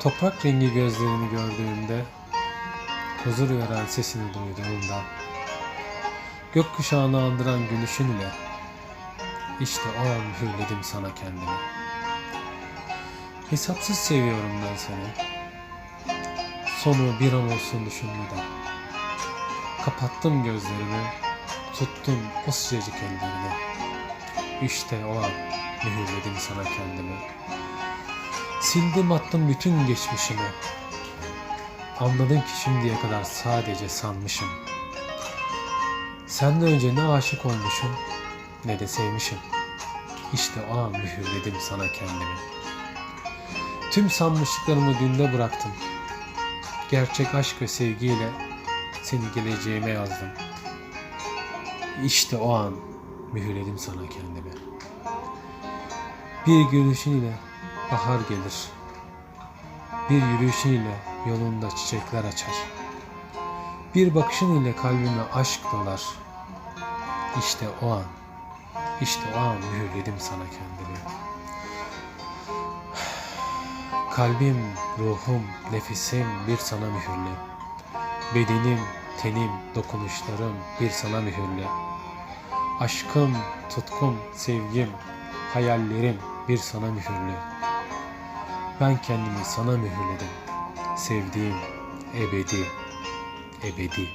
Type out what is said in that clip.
Toprak rengi gözlerini gördüğümde, huzur veren sesini duyduğumda, gökkuşağını andıran gülüşünle, işte o an mühürledim sana kendimi. Hesapsız seviyorum ben seni. Sonu bir an olsun düşünmeden. Kapattım gözlerimi, tuttum o sıcacık ellerini. İşte o an mühürledim sana kendimi. Sildim attım bütün geçmişimi. Anladın ki şimdiye kadar sadece sanmışım. Senden önce ne aşık olmuşum ne de sevmişim. İşte o an mühürledim sana kendimi. Tüm sanmışlıklarımı dünde bıraktım. Gerçek aşk ve sevgiyle seni geleceğime yazdım. İşte o an mühürledim sana kendimi. Bir gülüşün ile bahar gelir. Bir yürüyüşün ile yolunda çiçekler açar. Bir bakışın ile kalbime aşk dolar. İşte o an, işte o an mühürledim sana kendimi. Kalbim, ruhum, nefesim bir sana mühürlü. Bedenim, tenim, dokunuşlarım bir sana mühürlü. Aşkım, tutkum, sevgim, hayallerim bir sana mühürlü. Ben kendimi sana mühürledim. Sevdiğim ebedi, ebedi.